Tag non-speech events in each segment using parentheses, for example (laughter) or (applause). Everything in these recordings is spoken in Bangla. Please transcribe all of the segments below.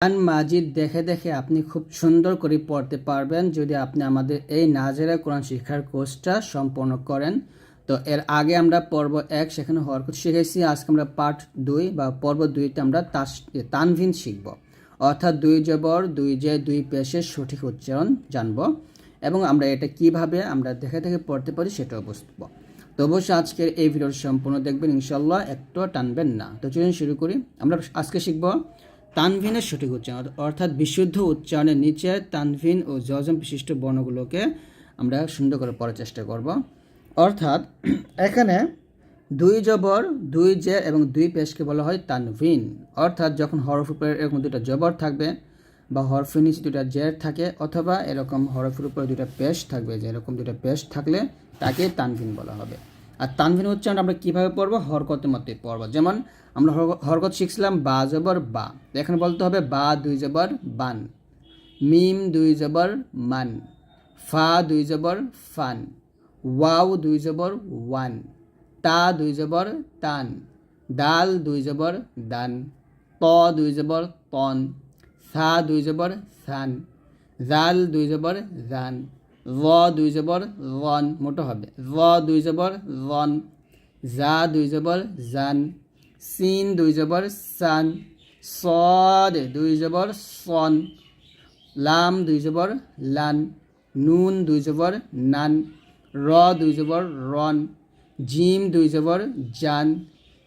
কোরআন মাজিদ দেখে দেখে আপনি খুব সুন্দর করে পড়তে পারবেন যদি আপনি আমাদের এই নাজেরা কোরআন শিক্ষার কোর্সটা সম্পন্ন করেন। তো এর আগে আমরা পর্ব এক সেখানে হরকত শিখেছি। আজকে আমরা পার্ট দুই বা পর্ব দুইতে আমরা তানভিন শিখব। অর্থাৎ দুই জবর, দুই যে, দুই পেশের সঠিক উচ্চারণ জানব এবং আমরা এটা কীভাবে আমরা দেখে দেখে পড়তে পারি সেটাও বুঝব। তো অবশ্যই আজকের এই ভিডিওর সম্পূর্ণ দেখবেন। ইনশাল্লাহ একটু টানবেন না। তো চলুন শুরু করি। আমরা আজকে শিখব তানভিনের সঠিক উচ্চারণ, অর্থাৎ বিশুদ্ধ উচ্চারণের নিচে তানভিন ও জজম বিশিষ্ট বর্ণগুলোকে আমরা সুন্দর করে পড়ার চেষ্টা করব। অর্থাৎ (clears throat) এখানে দুই জবর, দুই জে এবং দুই পেশকে বলা হয় তানভিন। অর্থাৎ যখন হরফ উপরে এরকম দুটো জবর থাকবে বা হরফের নিচে দুটা জের থাকে, অথবা এরকম হরফের উপরে দুটা পেশ থাকবে যে এরকম দুটা পেশ থাকলে তাকে তানভিন বলা হবে। আর তানভিন উচ্চারণ আমরা কীভাবে পড়ব? হরকতের মধ্যে পড়ব। যেমন আমরা হর- হরকত শিখছিলাম, বা জবর, বা। এখানে বলতে হবে, বা দুই জবর, বান। মিম দুই জবর, মান। ফা দুই জবর, ফান। ওয়াও দুই জবর, ওয়ান। তা দুই জবর, তান। দাল দুই জবর, দান। ত দুই জবর, তন। সা দুই জবর, সান। জাল দুই জবর, জান। র দুই জবর রন মোটো হবে র দুই জবর রন জা দুই জবর জান সিন দুই জবর সান সদ দুই জবর সন লাম দুই জবর লান নুন দুই জবর নান র দুই জবর রন জিম দুই জবর জান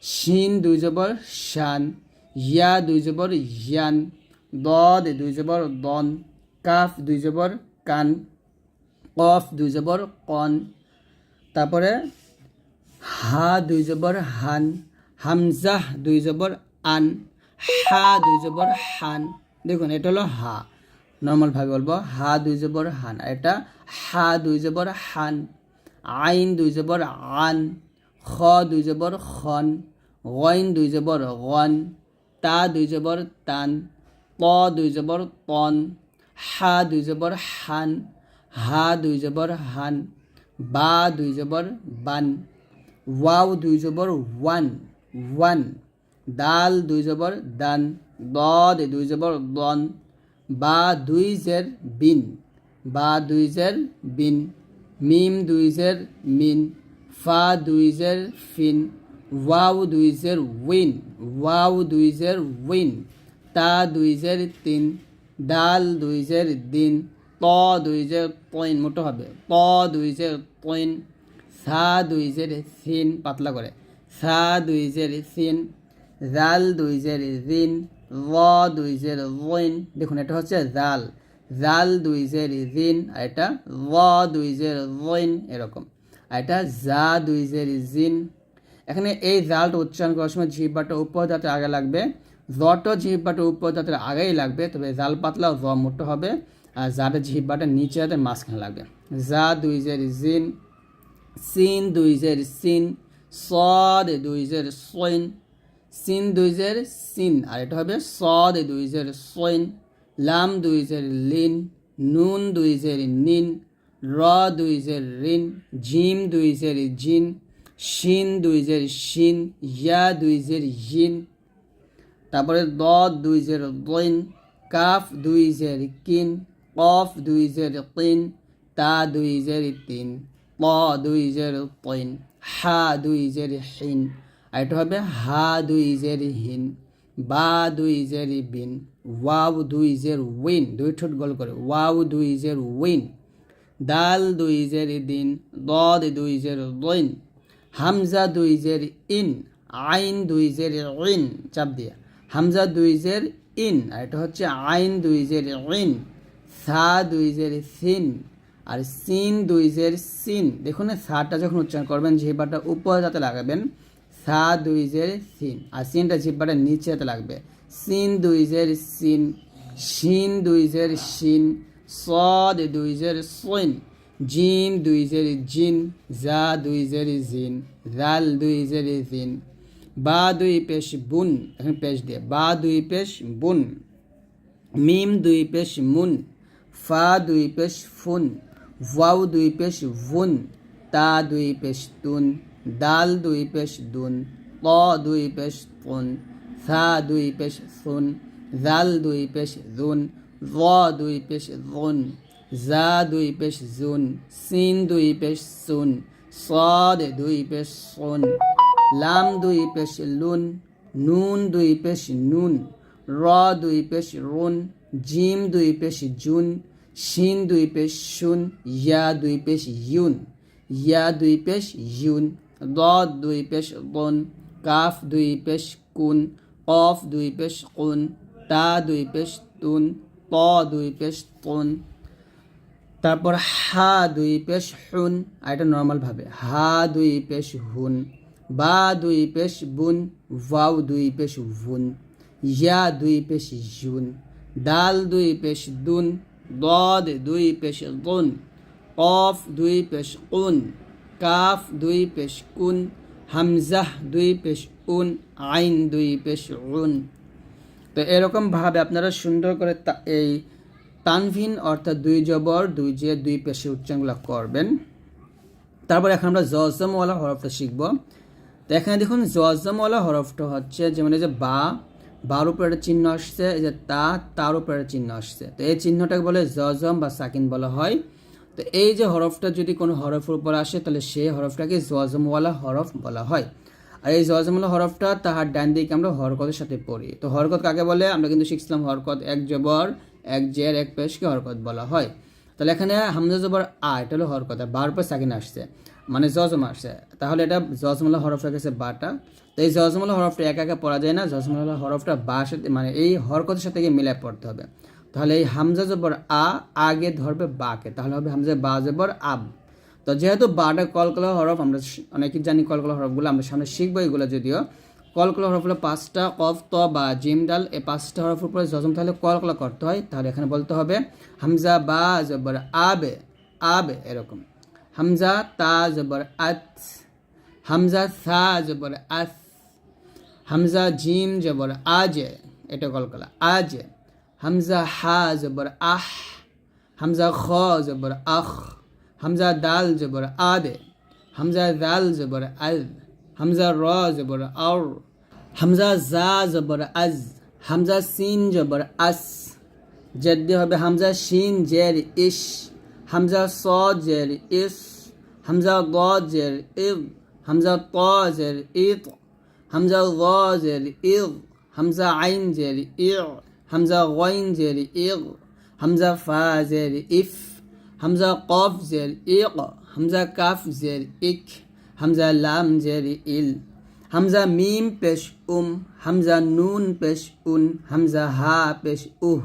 শিন দুই জবর শান ইয়া দুই জবর ইয়ান দদ দুই জবর দন কাফ দুই জবর কান কফ দুই জবর কন তারপরে হা দুই জবর হান হামজাহ দুই জবর আন হা দুই জবর হান দেখুন এটা হলো হা নর্মালভাবে বলব হা দুই জবর হান এটা হা দুই জবর হান আইন দুই জবর আন খ দুই জবর খন গইন দুই জবর গন তা দুই জবর তান ত দুই জবর তন হা দুই জবর হান হা দুই জবর হান, বা দুই জবর বান, ওয়াও দুই জবর ওয়ান ওয়ান, দাল দুই জবর দান, দদ দুই জবর দন, বা দুই জের বিন, বা দুই জের বিন, মিম দুই জের মিন, ফা দুই জের ফিন, ওয়াও দুই জের উইন, ওয়াও দুই জের উইন, তা দুই জের তিন, দাল দুই জের দিন ত দুই জের পয়েন্ট মোটো হবে। ত দুই জের পয়েন্ট সা দুই জের সিন, পাতলা করে। সা দুই জের সিন, জাল দুই জের জিন র দুই জের রইন দেখুন, এটা হচ্ছে জাল। জাল দুই জের জিন, আর এটা র দুই জের রইন এরকম। আর এটা জা দুই জের জিন। এখানে এই জালটা উচ্চারণ করার সময় জিহ্বাটা উপর দাঁতের আগে লাগবে। জটা জিহ্বাটা উপর দাঁতের আগেই লাগবে, তবে জাল পাতলা, জ মোটো হবে। আর জাটা জিহ্বাটা নিচে দাঁতের মাঝখানে লাগবে জা দুই জের জিন সিন দুই জের সিন সদ দুই জের সইন সিন দুই জের সিন আর এটা হবে সদ দুই জের সইন লাম দুই জের লিন নুন দুই জের নিন র দুই জের রিন জিম দুই জের জিন শিন দুই জের শিন ইয়া দুই জের ইন তারপরে দ দুই জের দইন কাফ দুই জের কিন কফ দুই জের কিন তা দুই জের তিন প দুই জের পইন হা দুই জের হিন আর এটা হবে হা দুই জের হিন বা দুই জের বিন ওয়াও দুই জের উইন দুই ঠোঁট গোল করে ওয়াও দুই জের উইন দাল দুই জের দিন দদ দুই জের দইন হামজা দুই জের ইন আইন দুই জের ইন চাপ দিয়া হামজা দুই জের ইন আর এটা হচ্ছে আইন দুই জের ইন সা দুই জের সিন আর সিন দুই জের সিন। দেখুন না, সাটা যখন উচ্চারণ করবেন জিহ্বাটা উপরে যাতে লাগাবেন, সা দুই জের সিন। আর সিনটা জিহ্বাটা নিচে যাতে লাগবে। সিন দুই জের সিন, শিন দুই জের শিন, সদ দুই জের সইন, জিম দুই জের জিন, জা দুই জের জিন, জাল দুই জের জিন, বা দুই পেশ বুন এখানে পেশ দিয়ে, বা দুই পেশ বুন, মিম দুই পেশ মুন ফা দুই পেশ ফুন ওয়াও দুই পেশ ভুন তা দুই পেশ তুন দাল দুই পেশ দুন ত দুই পেশ তুন সা দুই পেশ সুন জাল দুই পেশ জুন জ দুই পেশ জুন জা দুই পেশ জুন সিন দুই পেশ সুন সদ দুই পেশ সুন লাম দুই পেশ লুন নুন দুই পেশ নুন র দুই পেশ রুন জিম দুই পেশ জুন শিন দুই পেশ শুন ইয়া দুই পেশ ইউন ইয়া দুই পেশ ইউন দদ দুই পেশ গন কাফ দুই পেশ কুন কফ দুই পেশ কুন তা দুই পেশ তুন ত দুই পেশ তুন তারপর হা দুই পেশ হুন আর এটা নর্মালভাবে হা দুই পেশ হুন বা দুই পেশ বুন ওয়াও দুই পেশ ভুন ইয়া দুই পেশ জুন দাল দুই পেশ দুন দদ দুই পেশ গুন, কফ দুই পেশ কুন কাফ দুই পেশ কুন, হামজাহ দুই পেশ উন, আইন দুই পেশ উন। তো এরকমভাবে আপনারা সুন্দর করে এই তানভিন অর্থাৎ দুই জবর, দুই যে দুই পেশে উচ্চারণগুলো করবেন। তারপর এখন আমরা জজমওয়ালা হরফটা শিখব। তো এখানে দেখুন জজমওয়ালা হরফটা হচ্ছে যেমন এই যে বা বার উপরে চিহ্ন আসছে, এই যে তা তার উপরে চিহ্ন আসছে। তো এই চিহ্নটাকে বলে জজম বা সাকিন বলা হয়। তো এই যে হরফটা যদি কোনো হরফের উপর আসে, তাহলে সেই হরফটাকে জজমওয়ালা হরফ বলা হয়। আর এই জজমওয়ালা হরফটা তাহার ডান দিকে আমরা হরকতের সাথে পড়ি। তো হরকত কাকে বলে? আমরা কিন্তু শিখছিলাম হরকত এক জবর, এক জের, এক পেশকে হরকত বলা হয়। তাহলে এখানে হামজা জবর আ, এটা হলো হরকত, আর বার পর সাকিন আসছে। মানে জজম আসছে তাহলে এটা জজমলা হরফ রেখেছে বাটা। তো এই জজমলা হরফটা একা একা পড়া যায় না। জজমলা হরফটা বা সাথে মানে এই হরকতের সাথে গিয়ে মিলে পড়তে হবে। তাহলে এই হামজা জবর আ আগে ধরবে বাকে। তাহলে হবে হামজা বা জবর আব। তো যেহেতু বাটা কলকলা হরফ, আমরা অনেকেই জানি কলকলা হরফগুলো, আমরা সামনে শিখব এগুলো যদিও। কলকলা হরফ হলো পাঁচটা কফ, ত বা জিম ডাল। এই পাঁচটা হরফের উপরে যজম তাহলে কলকলা করতে হয়। তাহলে এখানে বলতে হবে হামজা বা জবর আবে আবে এরকম। হামজা তা জবর আত, হামজা সা জবর আস, হামজা জিম জবর আজে, এটা কলকলা আজে, হামজা হা জবর আহ, হামজা খ জবর আখ, হামজা দাল জবর আদে, হামজা দাল জবর আল, হামজা র জবর আউর হামজা জা জবর আজ, হামজা সিন জবর আস, জেদ্দি হবে হামজা শিন জের ইশ হামজা স জের ইস, হামজা গ জের ইদ হামজা ত জের ইত, হামজা গ জের ইদ হামজা আইন জের ইর হামজা গইন জের ইগ হামজা ফা জের ইফ, হামজা কফ জের ইক হামজা কাফ জের ইক, হামজা লাম জের ইল, হামজা মিম পেশ উম, হামজা নুন পেশ উন, হামজা হা পেশ উহ,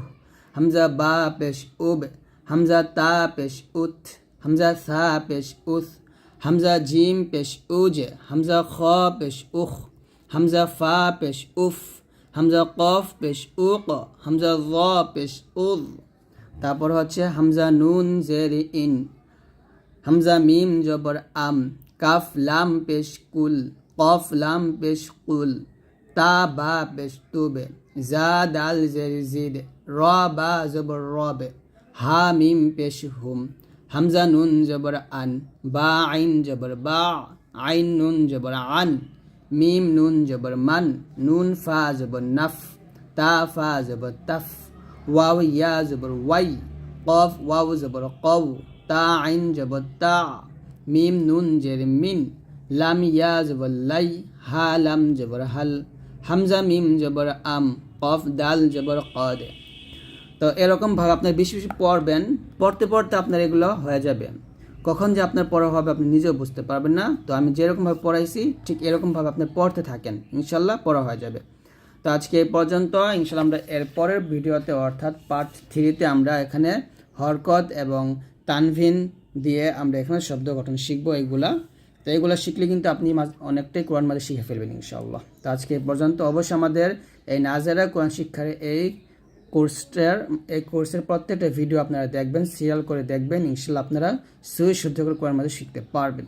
হামজা বা পেশ উব হামজা তা পেশ উথ হামজা সা পেশ উথ হামজা জিম পেশ উজ হামজা খ পেশ উখ হামজা ফা পেশ উফ হামজা কফ পেশ উক হামজা জ পেশ উদ তারপর হচ্ছে হামজা নুন জের ইন হামজা মিম জবর আম কাফ লাম পেশ কুল কফ লাম পেশ কুল তা বা পেশ তুবে জা দাল জের জিদ র বা জবর রবে হা মিম পেশ হুম। হামজা নুন জবর আন, বা আইন জবর বা, আইন নুন জবর আন, মিম নুন জবর মান, নুন ফা জবর নফ, তা ফা জবর তফ, ওয়াও ইয়া জবর ওয়াই, কফ ওয়াও জবর কউ তা আইন জবর তা, মিম নুন জের মিন, লাম ইয়া জবর লাই, হা লাম জবর হাল, হামজা মিম জবর আম, কফ দাল জবর কদ। তো এরকমভাবে আপনার বেশি বেশি পড়বেন, পড়তে পড়তে আপনার এগুলো হয়ে যাবে। কখন যে আপনার পড়া হবে আপনি নিজেও বুঝতে পারবেন না। তো আমি যেরকমভাবে পড়াইছি, ঠিক এরকমভাবে আপনি পড়তে থাকেন। ইনশাল্লাহ পড়া হয়ে যাবে। তো আজকে এই পর্যন্ত, ইনশাল্লাহ আমরা এর পরের ভিডিওতে, অর্থাৎ পার্ট থ্রিতে আমরা এখানে হরকত এবং তানভিন দিয়ে আমরা এখানে শব্দ গঠন শিখব এইগুলা তো এইগুলো শিখলে কিন্তু আপনি অনেকটাই কোরআন মাঝে শিখে ফেলবেন ইনশাল্লাহ। তো আজকে এই পর্যন্ত, অবশ্যই আমাদের এই নাজারা কোরআন শিক্ষার এই কোর্সটার, এই কোর্সের প্রত্যেকটা ভিডিও আপনারা দেখবেন সিরিয়াল করে দেখবেন, ইনশাল্লাহ আপনারা সুই শুদ্ধ করে কোরআন মাঝে শিখতে পারবেন।